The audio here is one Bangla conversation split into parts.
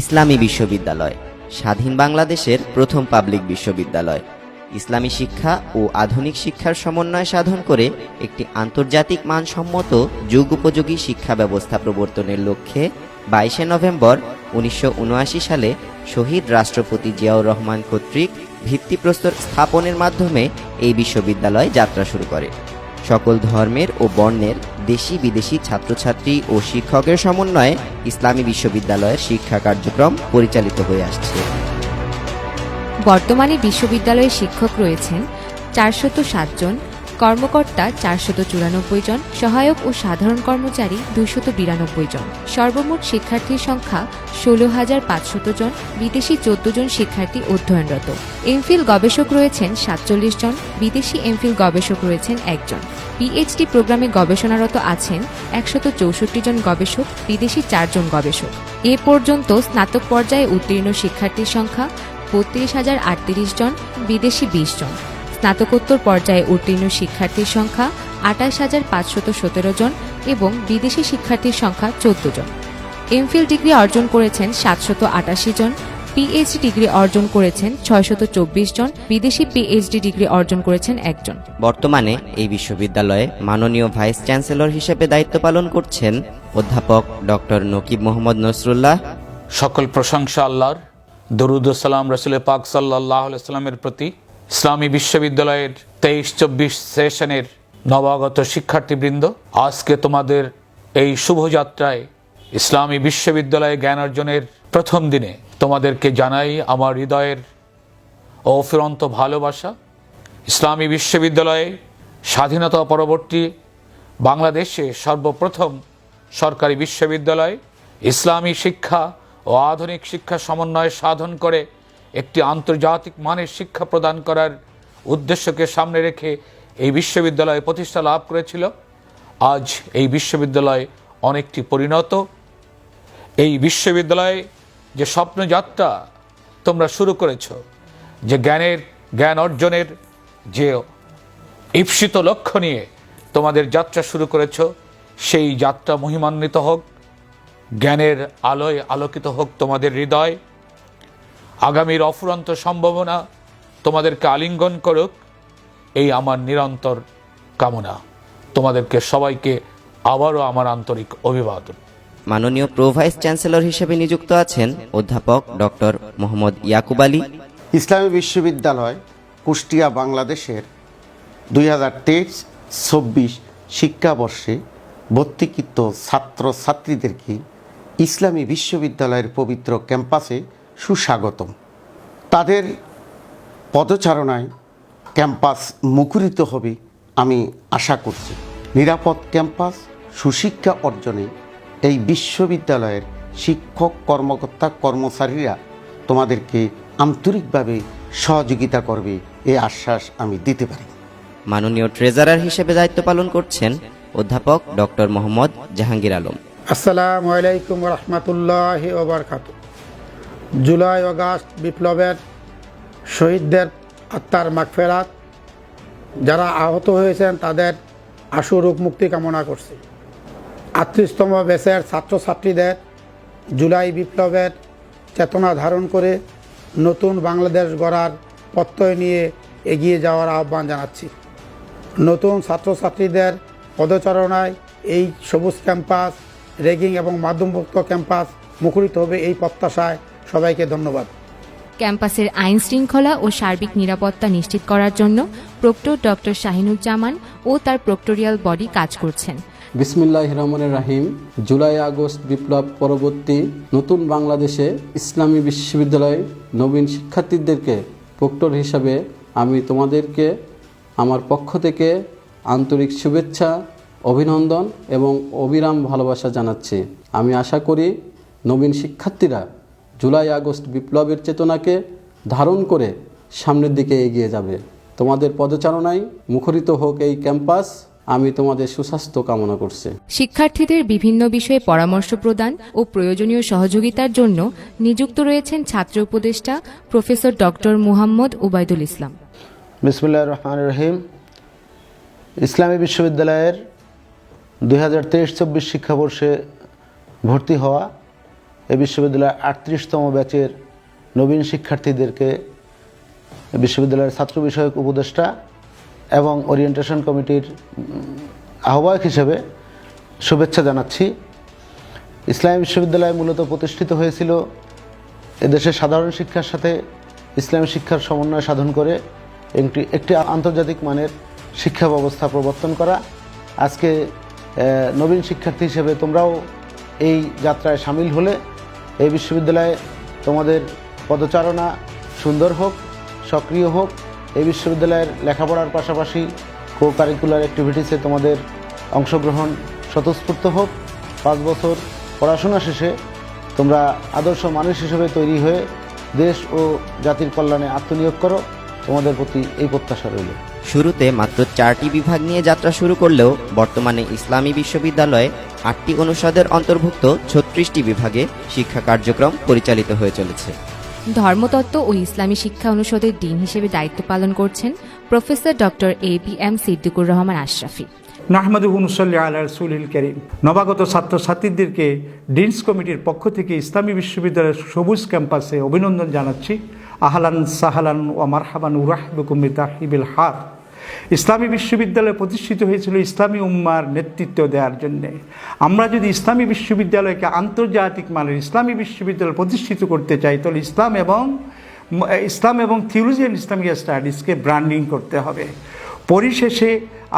ইসলামী বিশ্ববিদ্যালয়, স্বাধীন বাংলাদেশের প্রথম পাবলিক বিশ্ববিদ্যালয়। ইসলামী শিক্ষা ও আধুনিক শিক্ষার সমন্বয় সাধন করে একটি আন্তর্জাতিক মানসম্মত যুগ উপযোগী শিক্ষা ব্যবস্থা প্রবর্তনের লক্ষ্যে বাইশে নভেম্বর উনিশশো উনআশি সালে শহীদ রাষ্ট্রপতি জিয়াউর রহমান কর্তৃক ভিত্তিপ্রস্তর স্থাপনের মাধ্যমে এই বিশ্ববিদ্যালয় যাত্রা শুরু করে। সকল ধর্মের ও বর্ণের দেশি বিদেশি ছাত্রছাত্রী ও শিক্ষকের সমন্বয়ে ইসলামী বিশ্ববিদ্যালয়ের শিক্ষা কার্যক্রম পরিচালিত হয়ে আসছে। বর্তমানে বিশ্ববিদ্যালয়ের শিক্ষক রয়েছেন চারশত জন কর্মকর্তা চারশত চুরানব্বই জন, সহায়ক ও সাধারণ কর্মচারী দুইশত বিরানব্বই জন। সর্বমোট শিক্ষার্থীর সংখ্যা ষোলো হাজার পাঁচশত জন, বিদেশি চোদ্দ জন শিক্ষার্থী অধ্যয়নরত। এমফিল গবেষক রয়েছেন সাতচল্লিশ জন, বিদেশি এমফিল গবেষক রয়েছেন একজন। পিএইচডি প্রোগ্রামে গবেষণারত আছেন একশত চৌষট্টি জন গবেষক, বিদেশি চারজন গবেষক। এ পর্যন্ত স্নাতক পর্যায়ে উত্তীর্ণ শিক্ষার্থীর সংখ্যা বত্রিশ হাজার আটত্রিশ জন, বিদেশি বিশ জন। স্নাতকোত্তর পর্যায়ে উত্তীর্ণ শিক্ষার্থীর সংখ্যা আঠাশ হাজার পাঁচশত সতেরো জন এবং বিদেশি শিক্ষার্থীর সংখ্যা চোদ্দ জন। এমফিল ডিগ্রি অর্জন করেছেন সাতশত আটাশি জন পিএইচডি ডিগ্রি অর্জন করেছেন ছয়শত চব্বিশ জন বিদেশি পিএইচডি ডিগ্রি অর্জন করেছেন একজন বর্তমানে এই বিশ্ববিদ্যালয়ে মাননীয় ভাইস চ্যান্সেলর হিসেবে দায়িত্ব পালন করছেন অধ্যাপক ডক্টর নকিব মোহাম্মদ নসরুল্লাহ। সকল প্রশংসা আল্লাহর। দরুদ সালাম রসুল পাক সাল্লাহ সাল্লামের প্রতি ইসলামী বিশ্ববিদ্যালয়ের তেইশ চব্বিশ সেশনের নবাগত শিক্ষার্থীবৃন্দ, আজকে তোমাদের এই শুভযাত্রায় ইসলামী বিশ্ববিদ্যালয়ে জ্ঞান অর্জনের প্রথম দিনে তোমাদেরকে জানাই আমার হৃদয়ের অফিরন্ত ভালোবাসা। ইসলামী বিশ্ববিদ্যালয়ে স্বাধীনতা পরবর্তী বাংলাদেশে সর্বপ্রথম সরকারি বিশ্ববিদ্যালয় ইসলামী শিক্ষা ও আধুনিক শিক্ষা সমন্বয় সাধন করে একটি আন্তর্জাতিক মানের শিক্ষা প্রদান করার উদ্দেশ্যকে সামনে রেখে এই বিশ্ববিদ্যালয় প্রতিষ্ঠা লাভ করেছিল। আজ এই বিশ্ববিদ্যালয় অনেকটি পরিণত। এই বিশ্ববিদ্যালয়ে যে স্বপ্নযাত্রা তোমরা শুরু করেছ, যে জ্ঞানের, জ্ঞান অর্জনের, যে ঈপ্সিত লক্ষ্য নিয়ে তোমাদের যাত্রা শুরু করেছ, সেই যাত্রা মহিমান্বিত হোক, জ্ঞানের আলোয় আলোকিত হোক তোমাদের হৃদয়। আগামীর অফুরন্ত সম্ভাবনা তোমাদেরকে আলিঙ্গন করুক এই আমার নিরন্তর কামনা। তোমাদেরকে সবাইকে আবারও আমার আন্তরিক অভিবাদন। মাননীয় প্রো ভাইস চ্যান্সেলর হিসেবে নিযুক্ত আছেন অধ্যাপক ডক্টর মোহাম্মদ ইয়াকুব আলী। ইসলামী বিশ্ববিদ্যালয় কুষ্টিয়া বাংলাদেশের দুই হাজার তেইশ চব্বিশ শিক্ষাবর্ষে ভর্তিকৃত ছাত্রছাত্রীদেরকে ইসলামী বিশ্ববিদ্যালয়ের পবিত্র ক্যাম্পাসে সুস্বাগতম। তাদের পদচারণায় ক্যাম্পাস মুখরিত হবে আমি আশা করছি। নিরাপদ ক্যাম্পাস সুশিক্ষা অর্জনে এই বিশ্ববিদ্যালয়ের শিক্ষক কর্মকর্তা কর্মচারীরা তোমাদেরকে আন্তরিকভাবে সহযোগিতা করবে এই আশ্বাস আমি দিতে পারি। মাননীয় ট্রেজারার হিসেবে দায়িত্ব পালন করছেন অধ্যাপক ডক্টর মোহাম্মদ জাহাঙ্গীর আলম। আসসালামু আলাইকুম রহমতুল্লাহ ওবরকাত জুলাই, অগাস্ট বিপ্লবের শহীদদের আত্মার মাগফেরাত। যারা আহত হয়েছেন, তাদের আশু রোগ মুক্তি কামনা করছি। আটত্রিশতম বেসের ছাত্রছাত্রীদের জুলাই বিপ্লবের চেতনা ধারণ করে নতুন বাংলাদেশ গড়ার প্রত্যয় নিয়ে এগিয়ে যাওয়ার আহ্বান জানাচ্ছি। নতুন ছাত্রছাত্রীদের পদচারণায় এই সবুজ ক্যাম্পাস, রেগিং এবং মাধ্যমভুক্ত ক্যাম্পাস মুখরিত হবে এই প্রত্যাশায় সবাইকে ধন্যবাদ। ক্যাম্পাসের আইন শৃঙ্খলা ও সার্বিক নিরাপত্তা নিশ্চিত করার জন্য প্রক্টর ডক্টর শাহিনুজ্জামান ও তার প্রক্টোরিয়াল বডি কাজ করছেন। বিসমিল্লাহ রহমানের রাহিম। জুলাই আগস্ট বিপ্লব পরবর্তী নতুন বাংলাদেশে ইসলামী বিশ্ববিদ্যালয় নবীন শিক্ষার্থীদেরকে প্রক্টর হিসাবে আমি তোমাদেরকে আমার পক্ষ থেকে আন্তরিক শুভেচ্ছা অভিনন্দন এবং অবিরাম ভালোবাসা জানাচ্ছি। আমি আশা করি নবীন শিক্ষার্থীরা জুলাই আগস্ট বিপ্লবের চেতনাকে ধারণ করে সামনের দিকে এগিয়ে যাবে। তোমাদের পদচারণায় মুখরিত হোক এই ক্যাম্পাস আমি তোমাদের সুস্বাস্থ্য কামনা করছি। শিক্ষার্থীদের বিভিন্ন বিষয়ে পরামর্শ প্রদান ও প্রয়োজনীয় সহযোগিতার জন্য নিযুক্ত রয়েছেন ছাত্র উপদেষ্টা প্রফেসর ডক্টর মুহাম্মদ ওবায়দুল ইসলাম। বিসমুল্লাহ রহমান রহিম। ইসলামী বিশ্ববিদ্যালয়ের দুই হাজার তেইশ চব্বিশ শিক্ষাবর্ষে ভর্তি হওয়া এই বিশ্ববিদ্যালয়ের আটত্রিশতম ব্যাচের নবীন শিক্ষার্থীদেরকে বিশ্ববিদ্যালয়ের ছাত্র বিষয়ক উপদেষ্টা এবং ওরিয়েন্টেশন কমিটির আহ্বায়ক হিসেবে শুভেচ্ছা জানাচ্ছি। ইসলামী বিশ্ববিদ্যালয় মূলত প্রতিষ্ঠিত হয়েছিল এদেশের সাধারণ শিক্ষার সাথে ইসলামী শিক্ষার সমন্বয় সাধন করে একটি একটি আন্তর্জাতিক মানের শিক্ষা ব্যবস্থা প্রবর্তন করা। আজকে নবীন শিক্ষার্থী হিসেবে তোমরাও এই যাত্রায় সামিল হলে এই বিশ্ববিদ্যালয়ে তোমাদের পদচারণা সুন্দর হোক, সক্রিয় হোক। এই বিশ্ববিদ্যালয়ের লেখাপড়ার পাশাপাশি কো কারিকুলার অ্যাক্টিভিটিসে তোমাদের অংশগ্রহণ স্বতঃস্ফূর্ত হোক। পাঁচ বছর পড়াশোনা শেষে তোমরা আদর্শ মানুষ হিসেবে তৈরি হয়ে দেশ ও জাতির কল্যাণে আত্মনিয়োগ করো। তোমাদের প্রতি এই প্রত্যাশা রইল। শুরুতে মাত্র চারটি বিভাগ নিয়ে যাত্রা শুরু করলেও বর্তমানে ইসলামী বিশ্ববিদ্যালয়ে আটটি অনুষদের অন্তর্ভুক্ত ছত্রিশটি বিভাগে শিক্ষা কার্যক্রম পরিচালিত হয়ে চলেছে। ধর্মতত্ত্ব ও ইসলামী শিক্ষা অনুষদের ডিন হিসেবে দায়িত্ব পালন করছেন professor doctor A B M Siddiqur Rahman Ashrafi. নাহমাদুহুনুসল্লি আল্লাহ রসুলিল করিম। নবাগত ছাত্রছাত্রীদেরকে ডিনস কমিটির পক্ষ থেকে ইসলামী বিশ্ববিদ্যালয়ের সবুজ ক্যাম্পাসে অভিনন্দন জানাচ্ছি। আহলান সাহালান ও মারহাবান উরাহবুকুমি তাহিবিল হাত ইসলামী বিশ্ববিদ্যালয় প্রতিষ্ঠিত হয়েছিল ইসলামী উম্মার নেতৃত্ব দেওয়ার জন্যে। আমরা যদি ইসলামী বিশ্ববিদ্যালয়কে আন্তর্জাতিক মানের ইসলামী বিশ্ববিদ্যালয় প্রতিষ্ঠিত করতে চাই, তাহলে ইসলাম এবং ইসলাম এবং থিওলজি অ্যান্ড ইসলামিক স্টাডিজকে ব্র্যান্ডিং করতে হবে। পরিশেষে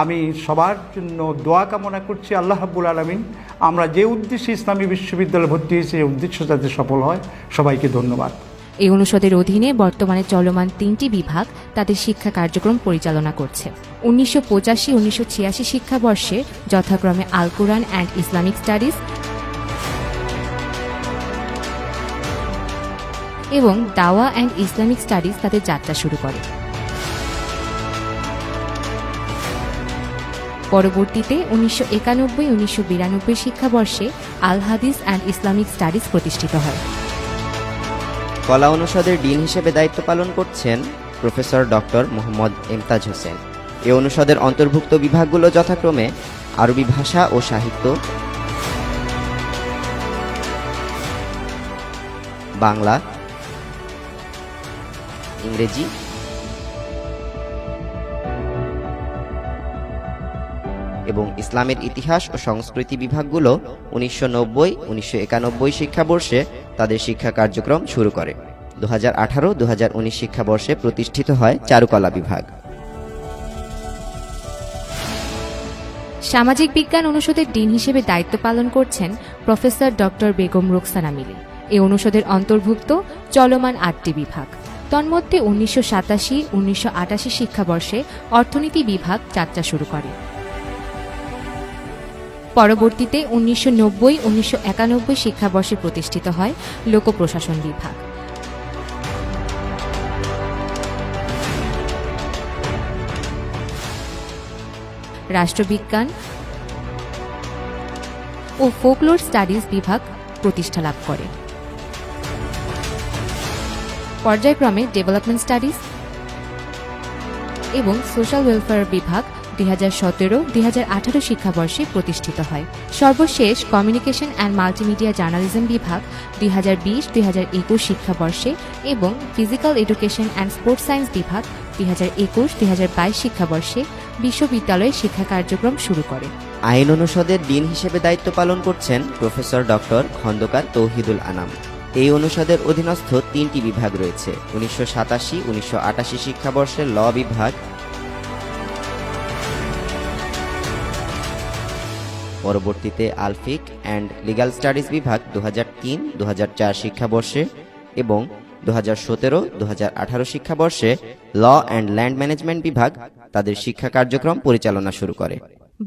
আমি সবার জন্য দোয়া কামনা করছি, আল্লাহ হাবুল আলমিন, আমরা যে উদ্দেশ্যে ইসলামী বিশ্ববিদ্যালয়ে ভর্তি হয়েছি, সেই উদ্দেশ্য যাতে সফল হয়, সবাইকে ধন্যবাদ। এই অনুষদের অধীনে বর্তমানে চলমান তিনটি বিভাগ তাদের শিক্ষা কার্যক্রম পরিচালনা করছে। উনিশশো পঁচাশি, উনিশশো ছিয়াশি শিক্ষাবর্ষে যথাক্রমে Al Quran and Islamic studies এবং দাওয়া অ্যান্ড ইসলামিক স্টাডিজ তাদের যাত্রা শুরু করে। পরবর্তীতে উনিশশো একানব্বই, উনিশশো বিরানব্বই শিক্ষাবর্ষে আল হাদিস অ্যান্ড ইসলামিক স্টাডিজ প্রতিষ্ঠিত হয়। কলা অনুষদের ডিন হিসেবে দায়িত্ব পালন করছেন প্রফেসর ডক্টর মোহাম্মদ এমতাজ হোসেন। এ অনুষদের অন্তর্ভুক্ত বিভাগগুলো যথাক্রমে আরবি ভাষা ও সাহিত্য, বাংলা, ইংরেজি, এবং ইসলামের ইতিহাস ও সংস্কৃতি বিভাগগুলো উনিশশো নব্বই, উনিশশো একানব্বই শিক্ষাবর্ষে তাদের শিক্ষা কার্যক্রম শুরু করে। দু হাজার আঠারো দু উনিশ শিক্ষাবর্ষে প্রতিষ্ঠিত হয় চারুকলা বিভাগ। সামাজিক বিজ্ঞান অনুষদের ডিন হিসেবে দায়িত্ব পালন করছেন প্রফেসর ডক্টর বেগম রোকসানা মিলি এ অনুষদের অন্তর্ভুক্ত চলমান আটটি বিভাগ। তন্মধ্যে উনিশশো সাতাশি, উনিশশো আটাশি শিক্ষাবর্ষে অর্থনীতি বিভাগ যাত্রা শুরু করে। পরবর্তীতে উনিশশো নব্বই, উনিশশো একানব্বই শিক্ষাবর্ষে প্রতিষ্ঠিত হয় লোক প্রশাসন বিভাগ। রাষ্ট্রবিজ্ঞান ও ফোকলোর স্টাডিজ বিভাগ প্রতিষ্ঠা লাভ করে। পর্যায়ক্রমে ডেভেলপমেন্ট স্টাডিজ এবং সোশ্যাল ওয়েলফেয়ার বিভাগ দুই হাজার সতেরো, দুই হাজার আঠারো শিক্ষাবর্ষে প্রতিষ্ঠিত হয়। সর্বশেষ কমিউনিকেশন অ্যান্ড মাল্টিমিডিয়া জার্নালিজম বিভাগ দুই হাজার বিশ, দুই হাজার একুশ শিক্ষাবর্ষে এবং physical education and sports science বিভাগ দুই হাজার একুশ, দুই হাজার বাইশ শিক্ষাবর্ষে বিশ্ববিদ্যালয়ে শিক্ষা কার্যক্রম শুরু করে। আইন অনুষদের ডিন হিসেবে দায়িত্ব পালন করছেন প্রফেসর ডক্টর খন্দকার তৌহিদুল আনাম। এই অনুষদের অধীনস্থ তিনটি বিভাগ রয়েছে, উনিশশো সাতাশি, উনিশশো আটাশি শিক্ষাবর্ষের ল বিভাগ পরবর্তীতে আলফিক অ্যান্ড লিগ্যাল স্টাডিজ বিভাগ দু হাজার তিন দু হাজার চার শিক্ষাবর্ষে এবং দু হাজার সতেরো দু হাজার আঠারো শিক্ষাবর্ষে ল অ্যান্ড ল্যান্ড ম্যানেজমেন্ট বিভাগ তাদের শিক্ষা কার্যক্রম পরিচালনা শুরু করে।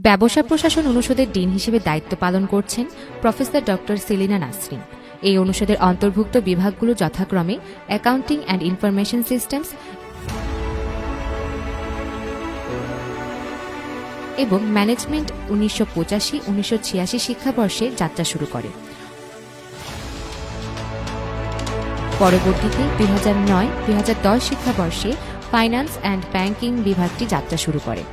ব্যবসা প্রশাসন অনুষদের ডিন হিসেবে দায়িত্ব পালন করছেন প্রফেসর ডক্টর সেলিনা নাসরিন। এই অনুষদের অন্তর্ভুক্ত বিভাগগুলো যথাক্রমে অ্যাকাউন্টিং অ্যান্ড ইনফরমেশন সিস্টেমস এবং ম্যানেজমেন্ট উনিশশো পঁচাশি, উনিশশো ছিয়াশি শিক্ষাবর্ষে যাত্রা শুরু করে। পরবর্তীতে দুই হাজার নয়, দুই হাজার দশ শিক্ষাবর্ষে ফাইন্যান্স অ্যান্ড ব্যাংকিং বিভাগটি যাত্রা শুরু করে।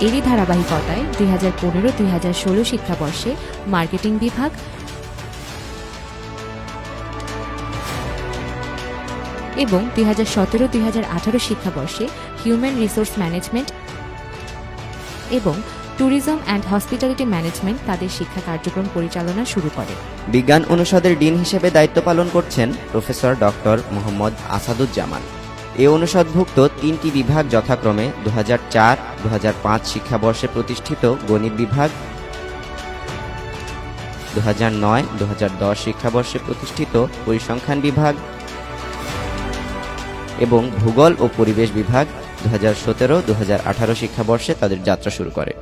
এরই ধারাবাহিকতায় দুই হাজার পনেরো, দুই হাজার ষোলো শিক্ষাবর্ষে মার্কেটিং বিভাগ এবং দুই হাজার সতেরো, দুই হাজার আঠারো শিক্ষাবর্ষে হিউম্যান রিসোর্স ম্যানেজমেন্ট এবং ট্যুরিজম অ্যান্ড হসপিটালিটি ম্যানেজমেন্ট তাদের শিক্ষা কার্যক্রম পরিচালনা শুরু করে। বিজ্ঞান অনুষদের ডিন হিসেবে দায়িত্ব পালন করছেন প্রফেসর ডক্টর মোহাম্মদ আসাদুজ্জামান। এ অনুষদভুক্ত তিনটি বিভাগ যথাক্রমে দু হাজার চার দু হাজার পাঁচ শিক্ষাবর্ষে প্রতিষ্ঠিত গণিত বিভাগ দু হাজার নয় দু হাজার দশ শিক্ষাবর্ষে প্রতিষ্ঠিত পরিসংখ্যান বিভাগ এবং ভূগোল ও পরিবেশ বিভাগ দু হাজার সতেরো দু হাজার আঠারো শিক্ষাবর্ষে তাদের যাত্রা শুরু করে।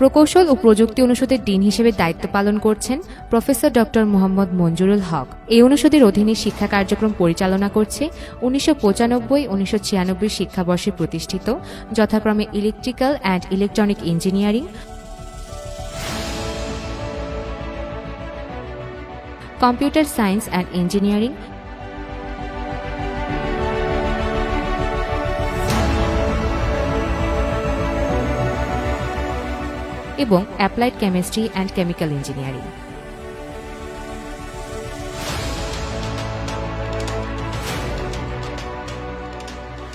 প্রকৌশল ও প্রযুক্তি অনুষদের ডিন হিসেবে দায়িত্ব পালন করছেন প্রফেসর ডক্টর মোহাম্মদ মঞ্জুরুল হক। এই অনুষদের অধীনে শিক্ষা কার্যক্রম পরিচালনা করছে উনিশশো পঁচানব্বই, উনিশশো ছিয়ানব্বই শিক্ষাবর্ষে প্রতিষ্ঠিত যথাক্রমে electrical and electronic engineering. Computer science and engineering এবং applied chemistry and chemical engineering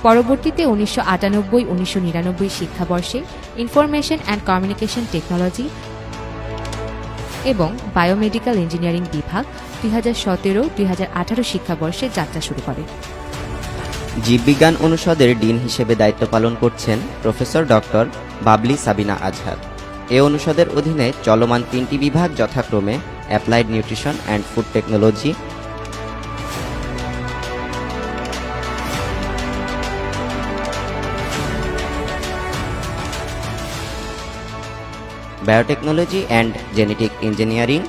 পরবর্তীতে উনিশশো আটানব্বই, উনিশশো নিরানব্বই শিক্ষাবর্ষে ইনফরমেশন অ্যান্ড কমিউনিকেশন টেকনোলজি এবং বায়োমেডিক্যাল ইঞ্জিনিয়ারিং বিভাগ দুই হাজার সতেরো, দুই হাজার আঠারো শিক্ষাবর্ষে যাত্রা শুরু করে। জীববিজ্ঞান অনুষদের ডিন হিসেবে দায়িত্ব পালন করছেন প্রফেসর ডক্টর বাবলি সাবিনা আজহার। এ অনুষদের অধীনে চলমান তিনটি বিভাগ যথাক্রমে applied nutrition and food technology. Biotechnology and genetic engineering.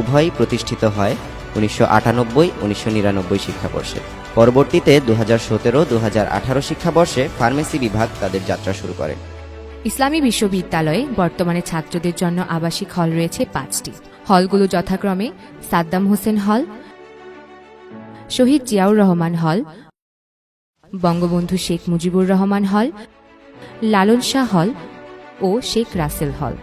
উভয়ই প্রতিষ্ঠিত হয় উনিশশো আটানব্বই, উনিশশো নিরানব্বই শিক্ষাবর্ষে। পরবর্তীতে দু হাজার সতেরো দু আঠারো শিক্ষাবর্ষে ফার্মেসি বিভাগ তাদের যাত্রা শুরু করে। ইসলামী বিশ্ববিদ্যালয়ে বর্তমানে ছাত্রদের জন্য আবাসিক হল রয়েছে পাঁচটি। হলগুলো যথাক্রমে সাদ্দাম হোসেন হল, শহীদ জিয়াউর রহমান হল, বঙ্গবন্ধু শেখ মুজিবুর রহমান হল, লালন শাহ হল ও শেখ রাসেল হল।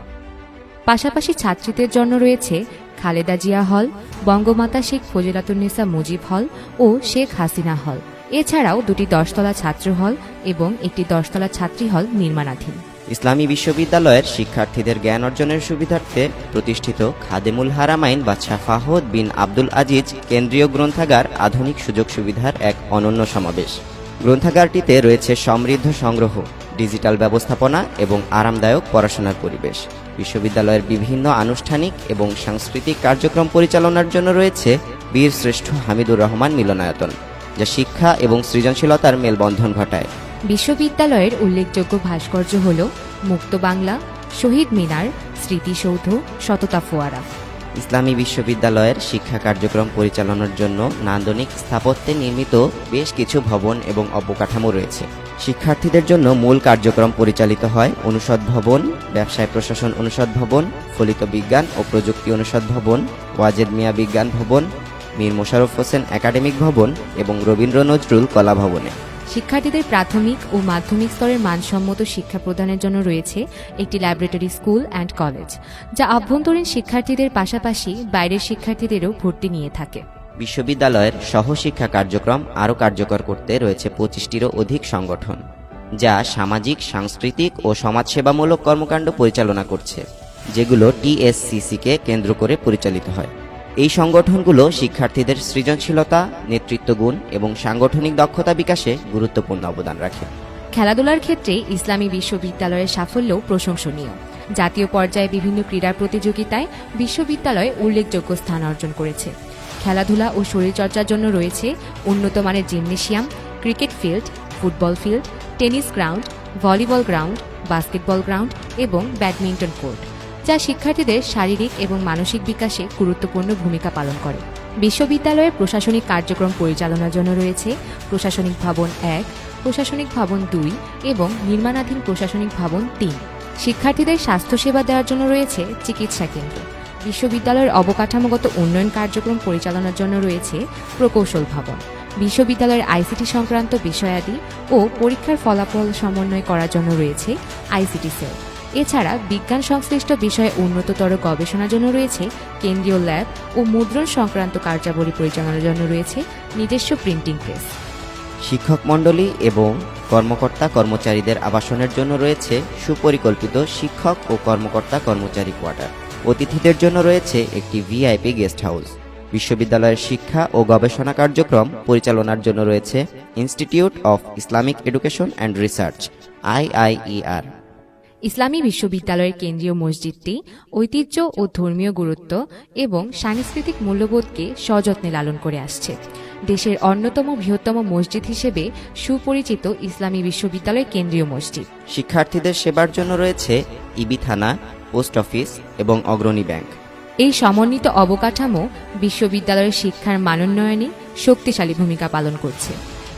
পাশাপাশি ছাত্রীদের জন্য রয়েছে খালেদা জিয়া হল, বঙ্গমাতা শেখ ফজিলাতুন্নেসা মুজিব হল ও শেখ হাসিনা হল। এছাড়াও দুটি দশতলা ছাত্র হল এবং একটি দশতলা ছাত্রী হল নির্মাণাধীন। ইসলামী বিশ্ববিদ্যালয়ের শিক্ষার্থীদের জ্ঞান অর্জনের সুবিধার্থে প্রতিষ্ঠিত খাদেমুল হারামাইন বাদশাহ ফাহদ বিন আব্দুল আজিজ কেন্দ্রীয় গ্রন্থাগার আধুনিক সুযোগ সুবিধার এক অনন্য সমাবেশ। গ্রন্থাগারটিতে রয়েছে সমৃদ্ধ সংগ্রহ ডিজিটাল ব্যবস্থাপনা এবং আরামদায়ক পড়াশোনার পরিবেশ। বিশ্ববিদ্যালয়ের বিভিন্ন আনুষ্ঠানিক এবং সাংস্কৃতিক কার্যক্রম পরিচালনার জন্য রয়েছে বীর শ্রেষ্ঠ হামিদুর রহমান মিলনায়তন যা শিক্ষা এবং সৃজনশীলতার মেলবন্ধন ঘটায়। বিশ্ববিদ্যালয়ের উল্লেখযোগ্য ভাস্কর্য হল মুক্ত বাংলা শহীদ মিনার স্মৃতিসৌধ সততা ফোয়ারা। ইসলামী বিশ্ববিদ্যালয়ের শিক্ষা কার্যক্রম পরিচালনার জন্য নান্দনিক স্থাপত্যে নির্মিত বেশ কিছু ভবন এবং অবকাঠামো রয়েছে। শিক্ষার্থীদের জন্য মূল কার্যক্রম পরিচালিত হয় অনুষদ ভবন, ব্যবসায় প্রশাসন অনুষদ ভবন, ফলিত বিজ্ঞান ও প্রযুক্তি অনুষদ ভবন, ওয়াজেদ মিয়া বিজ্ঞান ভবন, মীর মোশাররফ হোসেন একাডেমিক ভবন এবং রবীন্দ্র নজরুল কলা ভবনে। শিক্ষার্থীদের প্রাথমিক ও মাধ্যমিক স্তরের মানসম্মত শিক্ষা প্রদানের জন্য রয়েছে একটি ল্যাবরেটরি স্কুল অ্যান্ড কলেজ, যা অভ্যন্তরীণ শিক্ষার্থীদের পাশাপাশি বাইরের শিক্ষার্থীদেরও ভর্তি নিয়ে থাকে। বিশ্ববিদ্যালয়ের সহশিক্ষা কার্যক্রম আরও কার্যকর করতে রয়েছে পঁচিশটিরও অধিক সংগঠন, যা সামাজিক, সাংস্কৃতিক ও সমাজসেবামূলক কর্মকাণ্ড পরিচালনা করছে, যেগুলো টিএসসিসিকে কেন্দ্র করে পরিচালিত হয়। এই সংগঠনগুলো শিক্ষার্থীদের সৃজনশীলতা নেতৃত্বগুণ এবং সাংগঠনিক দক্ষতা বিকাশে গুরুত্বপূর্ণ অবদান রাখে। খেলাধুলার ক্ষেত্রে ইসলামী বিশ্ববিদ্যালয়ের সাফল্যও প্রশংসনীয়। জাতীয় পর্যায়ে বিভিন্ন ক্রীড়া প্রতিযোগিতায় বিশ্ববিদ্যালয় উল্লেখযোগ্য স্থান অর্জন করেছে। খেলাধুলা ও শরীরচর্চার জন্য রয়েছে উন্নত মানের gymnasium, cricket field, football field, tennis ground, volleyball ground, basketball ground এবং ব্যাডমিন্টন কোর্ট, যা শিক্ষার্থীদের শারীরিক এবং মানসিক বিকাশে গুরুত্বপূর্ণ ভূমিকা পালন করে। বিশ্ববিদ্যালয়ের প্রশাসনিক কার্যক্রম পরিচালনার জন্য রয়েছে প্রশাসনিক ভবন এক, প্রশাসনিক ভবন দুই এবং নির্মাণাধীন প্রশাসনিক ভবন তিন। শিক্ষার্থীদের স্বাস্থ্যসেবা দেওয়ার জন্য রয়েছে চিকিৎসা কেন্দ্র। বিশ্ববিদ্যালয়ের অবকাঠামোগত উন্নয়ন কার্যক্রম পরিচালনার জন্য রয়েছে প্রকৌশল ভবন, বিশ্ববিদ্যালয়ের আইসিটি সংক্রান্ত বিষয়াদি ও পরীক্ষার ফলাফল সমন্বয় করার জন্য রয়েছে আইসিটি সেল। এছাড়া বিজ্ঞান সংশ্লিষ্ট বিষয়ে উন্নততর গবেষণার জন্য রয়েছে কেন্দ্রীয় ল্যাব ও মুদ্রণ সংক্রান্ত কার্যাবলী পরিচালনার জন্য রয়েছে নিজস্ব প্রিন্টিং প্রেস। শিক্ষক মণ্ডলী এবং কর্মকর্তা কর্মচারীদের আবাসনের জন্য রয়েছে সুপরিকল্পিত শিক্ষক ও কর্মকর্তা কর্মচারী কোয়ার্টার। অতিথিদের জন্য রয়েছে একটি ভিআইপি গেস্ট হাউস। বিশ্ববিদ্যালয়ের শিক্ষা ও গবেষণা কার্যক্রম পরিচালনার জন্য রয়েছে institute of Islamic education and research IIER. ইসলামী বিশ্ববিদ্যালয়ের কেন্দ্রীয় মসজিদটি ঐতিহ্য ও ধর্মীয় গুরুত্ব এবং সাংস্কৃতিক মূল্যবোধকে সযত্নে লালন করে আসছে। দেশের অন্যতম বৃহত্তম মসজিদ হিসেবে সুপরিচিত ইসলামী বিশ্ববিদ্যালয়ের কেন্দ্রীয় মসজিদ। শিক্ষার্থীদের সেবার জন্য রয়েছে ইবি থানা পোস্ট অফিস এবং অগ্রণী ব্যাংক। এই সমন্বিত অবকাঠামো বিশ্ববিদ্যালয়ের শিক্ষার মানোন্নয়নে শক্তিশালী ভূমিকা পালন করছে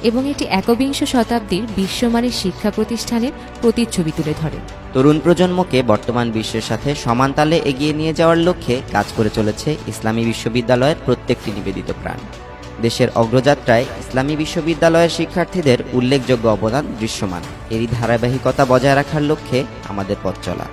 এবং এটি একবিংশ শতাব্দীর বিশ্বমানের শিক্ষা প্রতিষ্ঠানের প্রতিচ্ছবি তুলে ধরে। তরুণ প্রজন্মকে বর্তমান বিশ্বের সাথে সমান তালে এগিয়ে নিয়ে যাওয়ার লক্ষ্যে কাজ করে চলেছে ইসলামী বিশ্ববিদ্যালয়ের প্রত্যেকটি নিবেদিত প্রাণ। দেশের অগ্রযাত্রায় ইসলামী বিশ্ববিদ্যালয়ের শিক্ষার্থীদের উল্লেখযোগ্য অবদান দৃশ্যমান। এরই ধারাবাহিকতা বজায় রাখার লক্ষ্যে আমাদের পথ চলা।